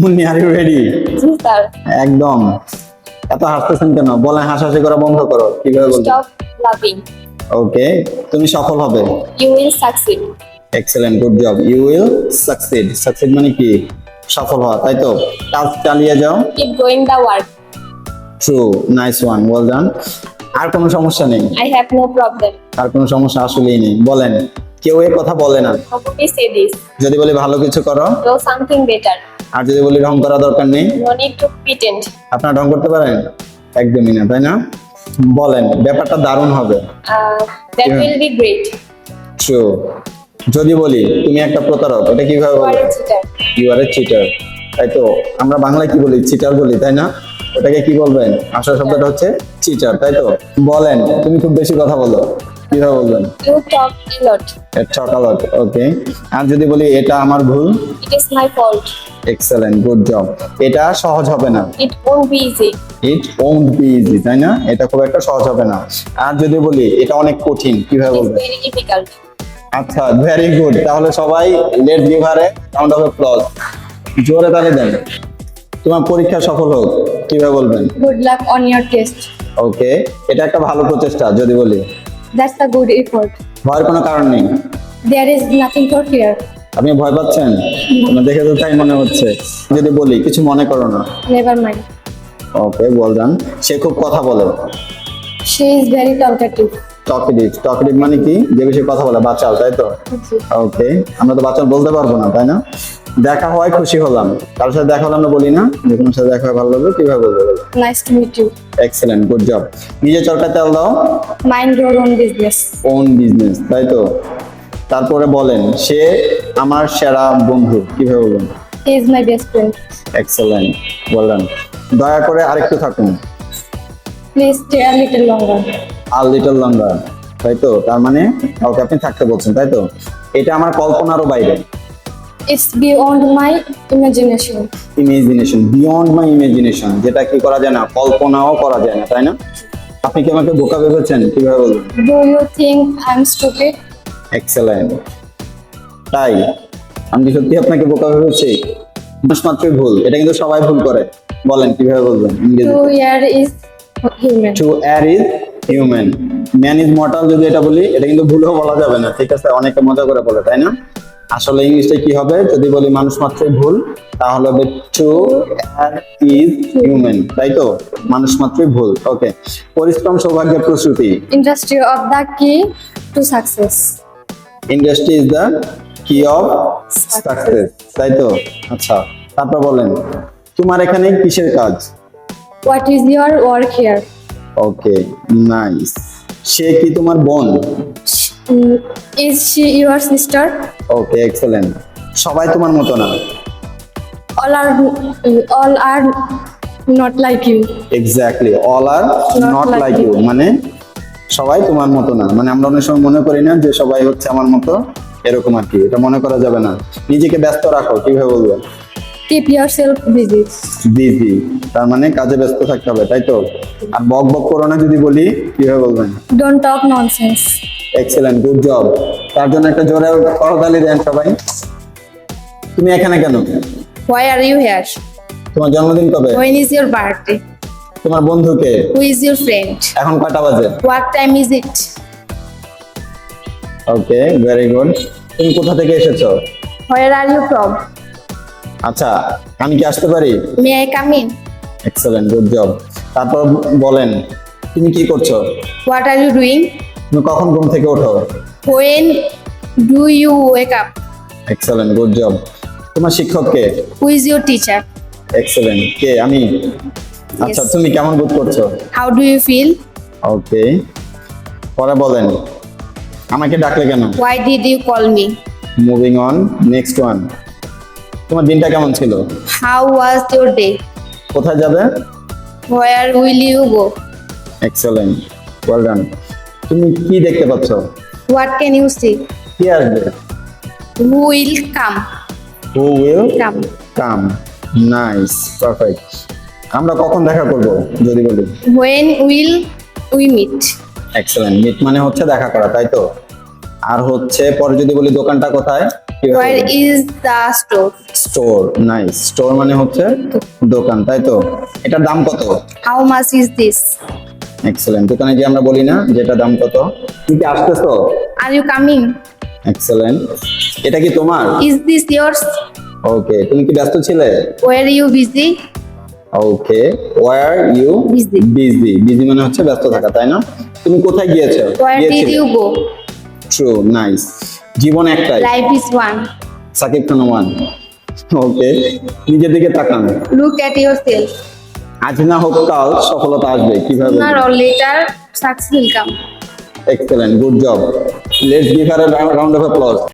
Munni are you ready sir. একদম। এত হাসতেছেন কেন? বলেন হাসাহাসি করা বন্ধ করো কীভাবে বলব? স্টপ লাভিং ওকে তুমি সফল হবে। You will succeed excellent good job you will succeed succeed মানে কি? সফল হওয়া তাই তো? কাজ চালিয়ে যাও। Keep going the work true nice one well done আর কোনো সমস্যা নেই? আই হ্যাভ নো প্রবলেম আর কোনো সমস্যা আসলেই নেই। বলেন কেউ এ কথা বলে না। যদি বলি ভালো কিছু করো। ডু সামথিং বেটার আর যদি বলি ঢং করা দরকার নেই? আপনারা ঢং করতে পারেন? একদমই না তাই না? বলেন ব্যাপারটা দারুণ হবে। যদি বলি তুমি একটা প্রতারক এটা কীভাবে cheater you are a cheater তাই তো আমরা বাংলায় কি বলি? চিটার বলি তাই না? ওটাকে কি বলবেন? আসল শব্দটা হচ্ছে চিটার তাই তো? বলেন তুমি খুব বেশি কথা বলো। কীভাবে বলবেন? ইউ টক এ লট চকালট ওকে আর যদি বলি এটা আমার ভুল? It is my fault excellent good job এটা সহজ হবে না। It won't be easy it won't be easy তাই না? এটা খুব একটা সহজ হবে না। আর যদি বলি এটা অনেক কঠিন কীভাবে বলবেন? ভেরি ডিফিকাল্ট আচ্ছা ভেরি গুড তাহলে সবাই let give her round of applause জোরে তালি দেন। তোমার পরীক্ষা সফল হোক কীভাবে বলবেন? Good luck on test okay এটা একটা ভালো প্রচেষ্টা যদি বলি। দ্যাটস আ গুড এফোর্ট ভয়ের কোনো কারণ নেই? There is nothing for fear আপনি ভয় পাচ্ছেন? আপনার দেখে তো তাই মনে হচ্ছে। যদি বলি কিছু মনে করো না। নেভার মাইন্ড ওকে বল বলজান সে খুব কথা বলে। She is very talkative talkative talkative মানে কি? যে বেশি কথা বলে বাঁচাও তাই তো? ওকে আমরা তো বাচ্চা বলতে পারব না তাই না? দেখা হয় খুশি হলাম। কারোর সাথে দেখা হলে আমরা বলি না। যে কোনো সাথে দেখা হয় ভালো লাগবে কীভাবে বলব nice to meet you excellent good job নিজে চরকায় তেল দাও। Mind your own business own business তাই তো? তারপরে বলেন সে আমার সেরা বন্ধু কীভাবে বলবেন he is my best friend excellent বললেন দয়া করে আরেকটু থাকুন। Please stay a little longer R little longer তাই তো? তার মানে কাউকে আপনি থাকতে বলছেন তাই তো? এটা আমার কল্পনারও বাইরে। It's beyond my imagination imagination beyond my imagination যেটা কি করা যায় না কল্পনাও করা যায় না তাই না? আপনি কি আমাকে বোকা ভেবেছেন? কীভাবে বলবেন? Do you think I am stupid excellent তাই আমি কি সত্যি আপনাকে বোকা ভেবেছি? মানুষ মাত্রই ভুল এটা কিন্তু সবাই ভুল করে। বলেন কীভাবে বলবেন? ইংরেজি to err is human to err is human man is mortal যদি এটা বলি এটা কিন্তু ভুলও বলা যাবে না। ঠিক আছে অনেকে মজা করে বলে তাই না? আসলে ইংলিশটা কি হবে? যদি বলি মানুষ মাত্রই ভুল তাহলে হবে টু ইজ হিউম্যান তাই তো? মানুষ মাত্রই ভুল ওকে পরিশ্রম সৌভাগ্যের প্রস্তুতি industry of the key to success industry is the key of success তাই তো? আচ্ছা তারপর বলেন তোমার এখানে কিসের কাজ? What is your work here okay nice সে কি তোমার বোন? Is she your sister okay excellent সবাই তোমার মতো না। All are all are not like you exactly all are Not not like like you. You মানে সবাই তোমার মতো না। মানে আমরা অনেক সময় মনে করি না যে সবাই হচ্ছে আমার মতো এরকম আর কি। এটা মনে করা যাবে না। নিজেকে ব্যস্ত রাখো কীভাবে বলব? Keep yourself busy busy তার মানে কাজে ব্যস্ত থাকতে হবে তাই তো? আর বক বক করো না যদি বলি কীভাবে বলবেন? Don't talk nonsense excellent good job তার জন্য একটা জোরে করতালি দেন সবাই। তুমি এখানে কেন? হোয়াই আর ইউ হেয়ার তোমার জন্মদিন কবে? হোয়েন ইজ ইয়োর বার্থডে তোমার বন্ধুকে? হু ইজ ইয়োর ফ্রেন্ড এখন কটা বাজে? What time is it okay very good তুমি কোথা থেকে এসেছ? হোয়ার আর ইউ ফ্রম আচ্ছা আমি কি আসতে পারি? May I come in excellent good job তারপর বলেন তুমি কি করছ? হোয়াট আর ইউ ডুইং তুমি কখন ঘুম থেকে ওঠো? When do you wake up excellent good job তোমার শিক্ষক কে? Who is your teacher excellent কে? আমি? আচ্ছা তুমি কেমন বোধ করছ? How do you feel okay পরে বলেন। আমাকে ডাকলে কেন? Why did you call me moving on next one তোমার দিনটা কেমন ছিল? হাউ ওয়াজ ইয়োর ডে কোথায় যাবে? Where will you go excellent well done তুমি কি দেখতে পাচ্ছ? হোয়াট ক্যান ইউ সি কি আসবে? Who will come who will come come nice perfect আমরা কখন দেখা করব যদি বলি? When will we meet excellent meet মানে হচ্ছে দেখা করা তাই তো? আর হচ্ছে পরে যদি বলি দোকানটা কোথায়? Where is the store? Store nice store মানে হচ্ছে দোকান। তাই তো? এটার দাম কত? How much is this? Excellent দোকানে যে আমরা বলি না যেটা দাম কত? তুমি কি আসতেছো? Are you coming? এক্সেলেন্ট এটা কি তোমার? Is this yours? ওকে তুমি কি ব্যস্ত ছিলে? Were you busy? Okay were you Busy. Busy busy মানে হচ্ছে ব্যস্ত থাকা তাই না? তুমি কোথায় গিয়েছো? Where did you go? True nice জীবন একটাই। Life is one. Shakib Khan one okay নিজের দিকে তাকান। Look at yourself. আজ না হোক কাল সফলতা আসবে কীভাবে? Sooner later success excellent good job let's give her round of applause